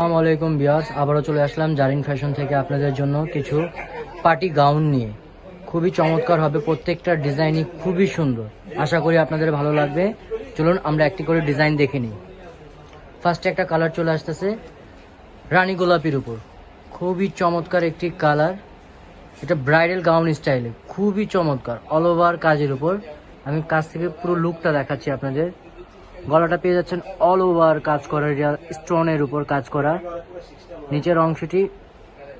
আসসালামু আলাইকুম বিয়াস, আবারও চলে আসলাম জারিন ফ্যাশন থেকে আপনাদের জন্য কিছু পার্টি গাউন নিয়ে। খুবই চমৎকার হবে, প্রত্যেকটা ডিজাইনই খুবই সুন্দর। আশা করি আপনাদের ভালো লাগবে। চলুন, আমরা একটি করে ডিজাইন দেখে নিই। ফার্স্টে একটা কালার চলে আসতেছে, রানী গোলাপির উপর। খুবই চমৎকার একটি কালার। এটা ব্রাইডাল গাউন স্টাইলে। খুবই চমৎকার, অল ওভার কাজের উপর। আমি কাছ থেকে পুরো লুকটা দেখাচ্ছি আপনাদের। গলাটা পেয়ে যাচ্ছেন অল ওভার কাজ করা স্টোনের উপর কাজ করা। নিচের অংশটি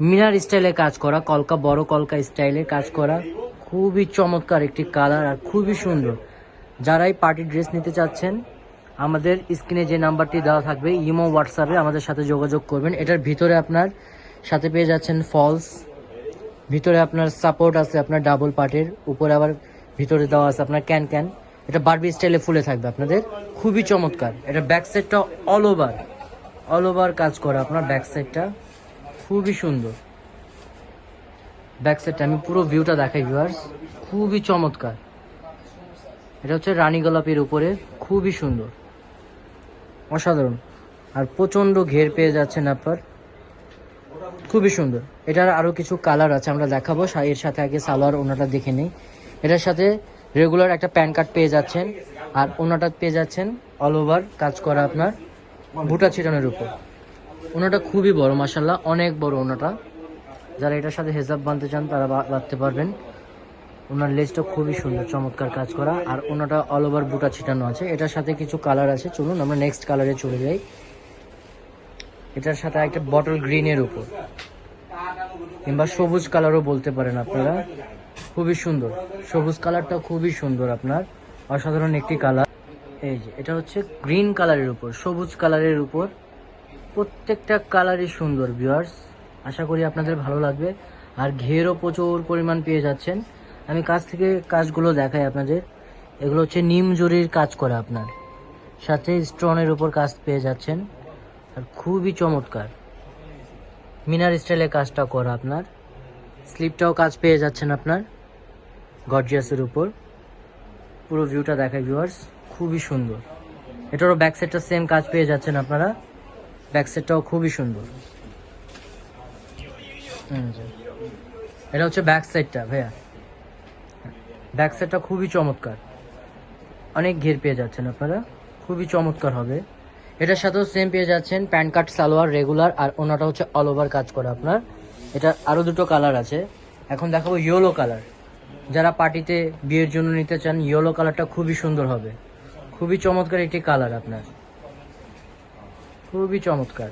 মিনার স্টাইলে কাজ করা, কলকা, বড় কলকা স্টাইলে কাজ করা। খুবই চমৎকার একটি কালার আর খুবই সুন্দর। যারাই পার্টি ড্রেস নিতে চাচ্ছেন, আমাদের স্ক্রিনে যে নাম্বারটি দেওয়া থাকবে, ইমো, হোয়াটসঅ্যাপে আমাদের সাথে যোগাযোগ করবেন। এটার ভিতরে আপনার সাথে পেয়ে যাচ্ছেন ফলস ভিতরে আপনার সাপোর্ট আছে, আপনার ডাবল পার্টের উপরে আবার ভিতরে দেওয়া আছে আপনার ক্যান ক্যান এটা বারবি স্টাইলে ফুলে থাকবে আপনাদের। খুবই চমৎকার। এটা ব্যাক সাইডটা অল ওভার অল ওভার কাজ করা আপনার ব্যাক সাইডটা খুবই সুন্দর। ব্যাক সাইডটা আমি পুরো ভিউটা দেখাই ভিউয়ার্স খুবই চমৎকার। এটা হচ্ছে রানী গোলাপের উপরে। খুবই সুন্দর। অসাধারণ। আর প্রচণ্ড ঘের পেয়ে যাচ্ছেন আপনার। খুবই সুন্দর। এটার আরও কিছু কালার আছে, আমরা দেখাবো। এর সাথে আগে সালোয়ার ওনাটা দেখে নিই। এটার সাথে রেগুলার একটা প্যান কার্ড পেয়ে যাচ্ছেন। আর ওনাটা পেয়ে যাচ্ছেন অল ওভার কাজ করা আপনার বুটা ছিটানোর উপর। ওনাটা খুবই বড় মাসাল্লাহ অনেক বড় ওনাটা। যারা এটার সাথে হেজাব বাঁধতে চান, তারা বাঁধতে পারবেন। ওনার লেজটা খুবই সুন্দর, চমৎকার কাজ করা। আর ওনাটা অল ওভার বুটা ছিটানো আছে। এটার সাথে কিছু কালার আছে। চলুন আমরা নেক্সট কালারে চলে যাই। এটার সাথে একটা বটল গ্রিনের উপর। কিংবা সবুজ কালারও বলতে পারেন আপনারা। খুবই সুন্দর। সবুজ কালারটা খুবই সুন্দর আপনার। অসাধারণ একটি কালার। এই যে, এটা হচ্ছে গ্রিন কালারের উপর, সবুজ কালারের উপর। প্রত্যেকটা কালারই সুন্দর ভিউয়ার্স আশা করি আপনাদের ভালো লাগবে। আর ঘেরও প্রচুর পরিমাণ পেয়ে যাচ্ছেন। আমি কাছ থেকে কাজগুলো দেখাই আপনাদের। এগুলো হচ্ছে নিম জরির কাজ করা আপনার। সাথে স্টোনের উপর কাজ পেয়ে যাচ্ছেন। আর খুবই চমৎকার। মিনার স্টাইলে কাজটা করা আপনার। স্লিপটাও কাজ পেয়ে যাচ্ছেন আপনার। গর্জিয়াসের উপর। পুরো ভিউটা দেখায় ভিউয়ার্স খুবই সুন্দর। এটারও ব্যাক সেম কাজ পেয়ে যাচ্ছেন আপনারা। ব্যাক সাইডটাও খুবই সুন্দর। এটা হচ্ছে ব্যাক সাইডটা ভাইয়া। ব্যাক সাইডটা খুবই চমৎকার। অনেক ঘের পেয়ে যাচ্ছেন আপনারা। খুবই চমৎকার হবে। এটার সাথেও সেম পেয়ে যাচ্ছেন প্যান্ট কাট, সালোয়ার রেগুলার আর ওনাটা হচ্ছে অল ওভার কাজ করা আপনার। এটা আরও দুটো কালার আছে। এখন দেখাবো ইয়েলো কালার যারা পার্টিতে বিয়ের জন্য নিতে চান ইয়েলো কালারটা খুবই সুন্দর হবে। খুবই চমৎকার একটি কালার আপনার। খুবই চমৎকার।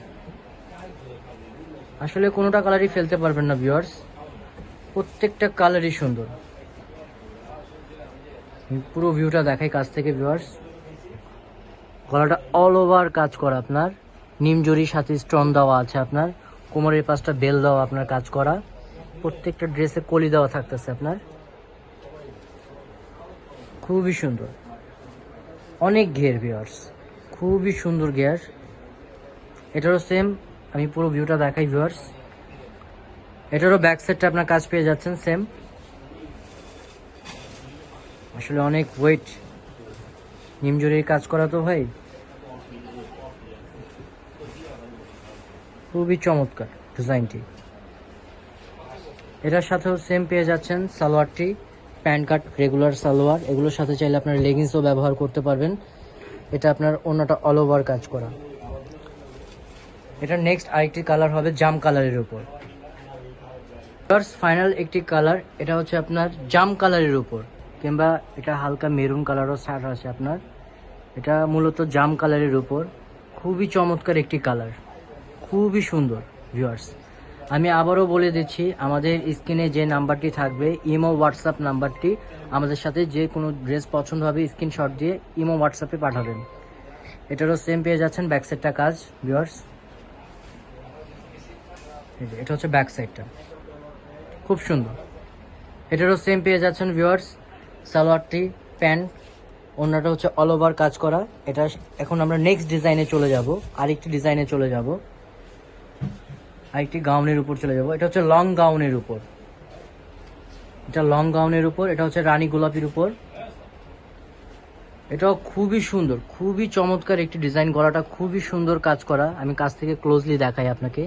আসলে কোনোটা কালারই ফেলতে পারবেন না ভিউয়ার্স প্রত্যেকটা কালারই সুন্দর। পুরো ভিউটা দেখাই কাছ থেকে ভিউয়ার্স গলাটা অল ওভার কাজ করা আপনার। নিমজরির সাথে স্টোন দেওয়া আছে আপনার। কোমরের পাশটা বেল দেওয়া আপনার কাজ করা। প্রত্যেকটা ড্রেসে কলি দেওয়া থাকতেছে আপনার। খুবই সুন্দর। অনেক ঘের ভিউয়ার্স খুবই সুন্দর গিয়ার এটারও সেম আমি পুরো ভিউটা দেখাই ভিউয়ার্স এটারও ব্যাক সাইডটা আপনার কাজ পেয়ে যাচ্ছেন সেম আসলে অনেক ওয়েট নিমজুরির কাজ করা তো ভাই। খুবই চমৎকার ডিজাইনটি। এটার সাথেও সেম পেয়ে যাচ্ছেন সালোয়ারটি, প্যান্ট কাট রেগুলার সালোয়ার। এগুলোর সাথে চাইলে আপনার লেগিংসও ব্যবহার করতে পারবেন। এটা আপনার অন্যটা অল ওভার কাজ করা। এটা নেক্সট আরেকটি কালার হবে জাম কালারের উপর। ফাইনাল একটি কালার এটা হচ্ছে আপনার জাম কালারের উপর। কিংবা এটা হালকা মেরুন কালারও শার্ট আছে আপনার। এটা মূলত জাম কালারের উপর। খুবই চমৎকার একটি কালার খুবই সুন্দর ভিউয়ার্স আমি আবারও বলে দিচ্ছি, আমাদের স্ক্রিনে যে নাম্বারটি থাকবে, ইমো, হোয়াটসঅ্যাপ নাম্বারটি, আমাদের সাথে যে কোনো ড্রেস পছন্দ হবে, স্ক্রিনশট দিয়ে ইমো, হোয়াটসঅ্যাপে পাঠাবেন। এটারও সেম পেয়ে যাচ্ছেন ব্যাক সাইডটা কাজ ভিউয়ার্স এটা হচ্ছে ব্যাক সাইডটা খুব সুন্দর। এটারও সেম পেয়ে যাচ্ছেন ভিউয়ার্স সালোয়ারটি, প্যান্ট অন্যটা হচ্ছে অল ওভার কাজ করা। এটা এখন আমরা নেক্সট ডিজাইনে চলে যাব, আরেকটি ডিজাইনে চলে যাব। আরেকটি গাউনের উপর চলে যাব। এটা হচ্ছে লং গাউনের উপর। এটা লং গাউনের উপর, এটা হচ্ছে রানী গোলাপির উপর। এটাও খুবই সুন্দর, খুবই চমৎকার একটি ডিজাইন গলাটা খুবই সুন্দর কাজ করা। আমি কাছ থেকে ক্লোজলি দেখাই আপনাকে।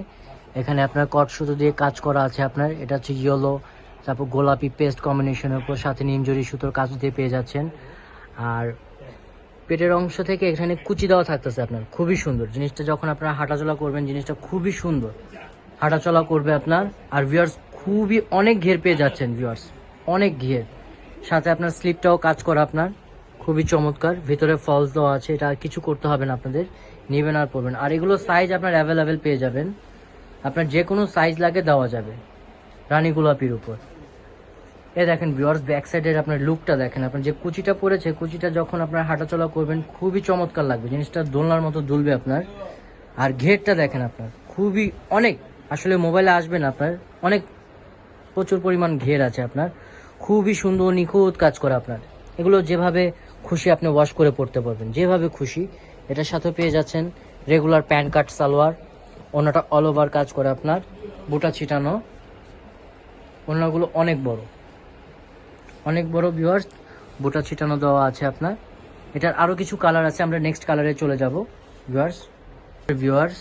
এখানে আপনার কট সুতো দিয়ে কাজ করা আছে আপনার। এটা হচ্ছে ইয়েলো তারপর গোলাপি পেস্ট কম্বিনেশনের উপর, সাথে নিমজরি সুতোর কাজ দিয়ে পেয়ে যাচ্ছেন। আর পেটের অংশ থেকে এখানে কুচি দেওয়া থাকতেছে আপনার। খুবই সুন্দর। জিনিসটা যখন আপনারা হাঁটাচলা করবেন, জিনিসটা খুবই সুন্দর। হাঁটাচলা করবে আপনার। আর ভিউয়ার্স খুবই অনেক ঘের পেয়ে যাচ্ছেন ভিউয়ার্স অনেক ঘের। সাথে আপনার স্লিপটাও কাজ করা আপনার। খুবই চমৎকার। ভিতরে ফলস দেওয়া আছে। এটা কিছু করতে হবে না আপনাদের। নেবেন আর পড়বেন। আর এগুলো সাইজ আপনার অ্যাভেলেবেল পেয়ে যাবেন। আপনার যে কোনো সাইজ লাগে দেওয়া যাবে। রানী গোলাপির উপর। এ দেখেন ভিউয়ার্স ব্যাক সাইডের আপনার লুকটা দেখেন। আপনার যে কুচিটা পড়েছে কুচিটা যখন আপনার হাঁটাচলা করবেন, খুবই চমৎকার লাগবে। জিনিসটা দোলনার মতো দুলবে আপনার। আর ঘেরটা দেখেন আপনার। খুবই অনেক আসলে মোবাইলে আসবেন আপনার। অনেক প্রচুর পরিমাণ ঘের আছে আপনার। খুবই সুন্দর, নিখুঁত কাজ করে আপনার। এগুলো যেভাবে খুশি আপনি ওয়াশ করে পড়তে পারবেন। যেভাবে খুশি। এটার সাথে পেয়ে যাচ্ছেন রেগুলার প্যান্ট কাট সালোয়ার। অন্যটা অল ওভার কাজ করে আপনার। বুটা ছিটানো। অন্যগুলো অনেক বড়। অনেক বড় ভিউয়ার্স বুটা ছিটানো দেওয়া আছে আপনার। এটার আরও কিছু কালার আছে, আমরা নেক্সট কালারে চলে যাব। ভিউয়ার্স ভিউয়ার্স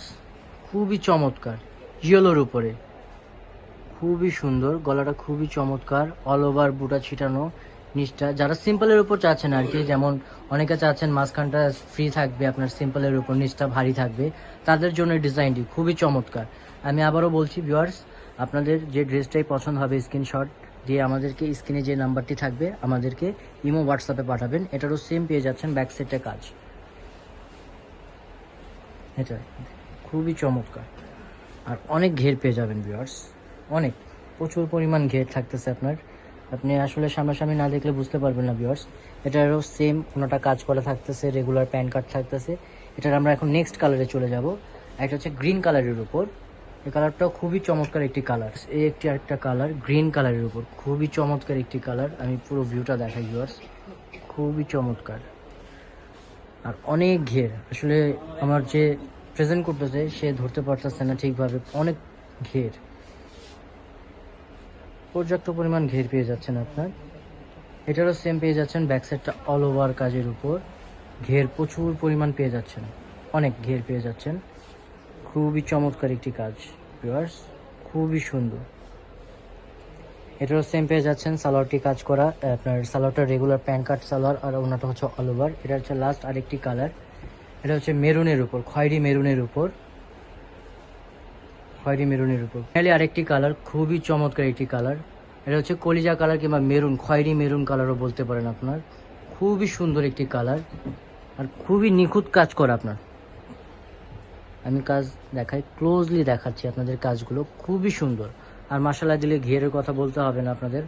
খুবই চমৎকার। ইয়েলোর উপরে। খুবই সুন্দর, গলাটা খুবই চমৎকার অল ওভার বুটা ছিটানো নিচটা। যারা সিম্পলের উপর চাচ্ছেন আর কি, যেমন অনেকে চাচ্ছেন মাঝখানটা ফ্রি থাকবে, আপনার সিম্পলের উপর, নিচটা ভারী থাকবে, তাদের জন্য ডিজাইনটি খুবই চমৎকার। আমি আবারও বলছি ভিউয়ার্স আপনাদের যে ড্রেসটাই পছন্দ হবে স্ক্রিনশট দিয়ে আমাদেরকে স্ক্রিনে যে নাম্বারটি থাকবে, আমাদেরকে ইমো হোয়াটসঅ্যাপে পাঠাবেন। এটারও সেম পেয়ে যাচ্ছেন ব্যাক সাইডে কাজ। এটা খুবই চমৎকার। আর অনেক ঘের পেয়ে যাবেন ভিউয়ার্স অনেক। প্রচুর পরিমাণ ঘের থাকতেছে আপনার। আপনি আসলে সামনাসামনি না দেখলে বুঝতে পারবেন না ভিউয়ার্স এটারও সেম কোনোটা কাজ করা থাকতেছে রেগুলার প্যান কার্ড থাকতেছে। এটার আমরা এখন নেক্সট কালারে চলে যাব। একটা হচ্ছে গ্রিন কালারের উপর। এই কালারটাও খুবই চমৎকার একটি কালার এই একটি আরেকটা কালার গ্রিন কালারের উপর। খুবই চমৎকার একটি কালার আমি পুরো ভিউটা দেখাই ভিউয়ার্স খুবই চমৎকার। আর অনেক ঘের। আসলে আমার যে প্রেজেন্ট করতেছে সে ধরতে পারতেছে না ঠিকভাবে, অনেক ঘের। পর্যাপ্ত পরিমাণ ঘের পেয়ে যাচ্ছেন আপনার। এটারও সেম পেয়ে যাচ্ছেন ব্যাক সাইডটা অল ওভার কাজের উপর। ঘের প্রচুর পরিমাণ পেয়ে যাচ্ছেন। অনেক ঘের পেয়ে যাচ্ছেন। খুবই চমৎকার একটি কাজ ভিউয়ার্স খুবই সুন্দর। এটারও সেম পেয়ে যাচ্ছেন সালোয়ারটি কাজ করা, আপনার সালোয়ারটা রেগুলার প্যান কাট সালোয়ার আর ওনাটা হচ্ছে অল ওভার এটা হচ্ছে লাস্ট আরেকটি কালার এটা হচ্ছে মেরুনের উপর, খয়েরি মেরুনের উপর। খয়েরি মেরুনের উপর। ফাইনালি আরেকটি কালার খুবই চমৎকার একটি কালার এটা হচ্ছে কলিজা কালার কিংবা মেরুন, খয়েরি মেরুন কালারও বলতে পারেন আপনার। খুবই সুন্দর একটি কালার আর খুবই নিখুঁত কাজ করা আপনার। আমি কাজ দেখাই ক্লোজলি দেখাচ্ছি আপনাদের কাজগুলো, খুবই সুন্দর। আর মশালা দিলে ঘেরের কথা বলতে হবে না আপনাদের।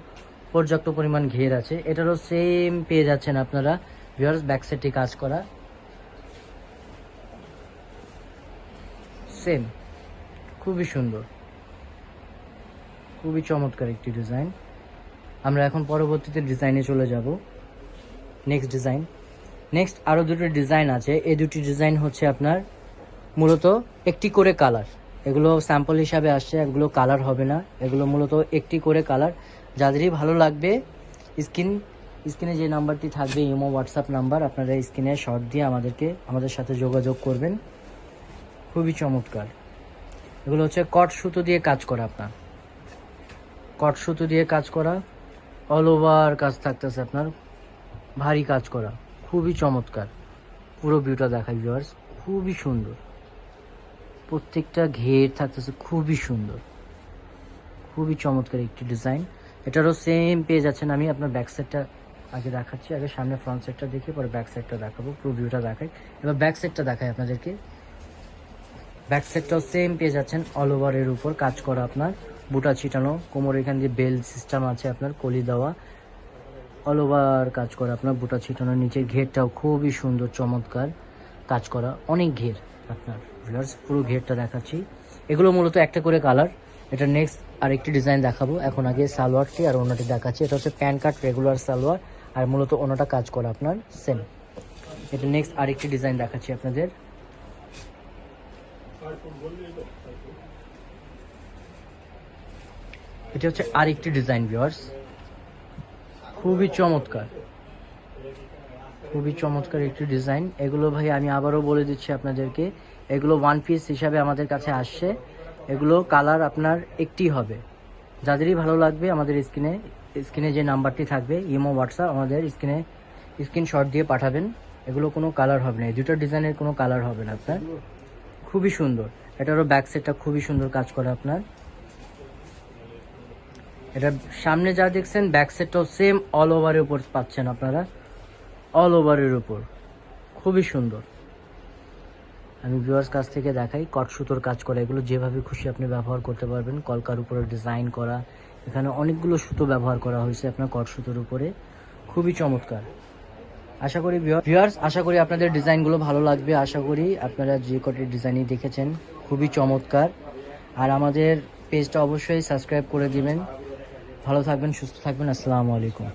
পর্যাপ্ত পরিমাণ ঘের আছে। এটারও সেম পেয়ে যাচ্ছেন আপনারা। ভিউয়ার্স ব্যাক সাইডটি কাজ করা। সেম। খুবই সুন্দর। খুবই চমৎকার একটি ডিজাইন। আমরা এখন পরবর্তীতে ডিজাইনে চলে যাব। নেক্সট ডিজাইন নেক্সট আরও দুটো ডিজাইন আছে। এই দুটি ডিজাইন হচ্ছে আপনার মূলত একটি করে কালার। এগুলো স্যাম্পল হিসাবে আসছে, এগুলো কালার হবে না। এগুলো মূলত একটি করে কালার যাদেরই ভালো লাগবে স্ক্রিন স্ক্রিনে যে নাম্বারটি থাকবে, ইমো হোয়াটসঅ্যাপ নাম্বার আপনারা স্ক্রিনে শর্ট দিয়ে আমাদেরকে, আমাদের সাথে যোগাযোগ করবেন। খুবই চমৎকার। এগুলো হচ্ছে কট সুতো দিয়ে কাজ করা আপনার। কট সুতো দিয়ে কাজ করা অল ওভার কাজ থাকতেছে আপনার, ভারী কাজ করা, খুবই চমৎকার। পুরো ভিউটা দেখাই ভিউয়ার্স খুবই সুন্দর। প্রত্যেকটা ঘের থাকতেছে খুবই সুন্দর। খুবই চমৎকার একটি ডিজাইন এটারও সেম পেয়ে যাচ্ছেন আমি, আপনার ব্যাক সাইডটা আগে দেখাচ্ছি, আগে সামনে ফ্রন্ট সাইডটা দেখে পরে ব্যাক সাইডটা দেখাবো, পুরো ভিউটা দেখাই। এবার ব্যাক সাইডটা দেখাই আপনাদেরকে। ব্যাক সাইডটাও সেম পেয়ে যাচ্ছেন অল ওভারের উপর কাজ করা আপনার। বুটা ছিটানো কোমর এখান দিয়ে বেল সিস্টেম আছে আপনার, কলি দেওয়া অল ওভার কাজ করা আপনার বুটা ছিটানো। নিচের ঘেরটাও খুবই সুন্দর, চমৎকার কাজ করা। অনেক ঘের আপনার ভিউয়ার্স পুরো ঘেরটা দেখাচ্ছি। এগুলো মূলত একটা করে কালার এটা নেক্সট আরেকটি ডিজাইন দেখাবো। এখন আগে সালোয়ারটি আর অন্যটি দেখাচ্ছি। এটা হচ্ছে প্যান কাট রেগুলার সালোয়ার আর মূলত অন্যটা কাজ করা আপনার সেম এটা নেক্সট আরেকটি ডিজাইন দেখাচ্ছি আপনাদের। এটা হচ্ছে আরেকটি ডিজাইন ভিউয়ার্স খুবই চমৎকার। খুবই চমৎকার একটি ডিজাইন এগুলো ভাই আমি আবারও বলে দিচ্ছি আপনাদেরকে। এগুলো ওয়ান পিস হিসাবে আমাদের কাছে আসছে। এগুলো কালার আপনার একটি হবে। যাদেরই ভালো লাগবে আমাদের স্ক্রিনে স্ক্রিনে যে নাম্বারটি থাকবে, ইমো, হোয়াটসঅ্যাপ, আমাদের স্ক্রিনে স্ক্রিনশট দিয়ে পাঠাবেন। এগুলো কোনো কালার হবে না। এই দুটো ডিজাইনের কোনো কালার হবে না আপনার। খুবই সুন্দর। এটারও ব্যাক সেটটা খুবই সুন্দর কাজ করে আপনার। এটা সামনে যা দেখছেন ব্যাক সেটটাও সেম অল ওভারের উপর পাচ্ছেন আপনারা। অল ওভারের উপর। খুবই সুন্দর। আমি ভিউয়ার্স কাছ থেকে দেখাই কট সুতোর কাজ করা, এগুলো যেভাবে খুশি আপনি ব্যবহার করতে পারবেন। কলকার উপরে ডিজাইন করা, এখানে অনেকগুলো সুতো ব্যবহার করা হয়েছে আপনার কট সুতোর উপরে। খুবই চমৎকার। আশা করি ভিউয়ার্স আশা করি আপনাদের ডিজাইনগুলো ভালো লাগবে। আশা করি আপনারা যে কটি ডিজাইনই দেখেছেন, খুবই চমৎকার। আর আমাদের পেজটা অবশ্যই সাবস্ক্রাইব করে দিবেন। ভালো থাকবেন, সুস্থ থাকবেন। আসসালামু আলাইকুম।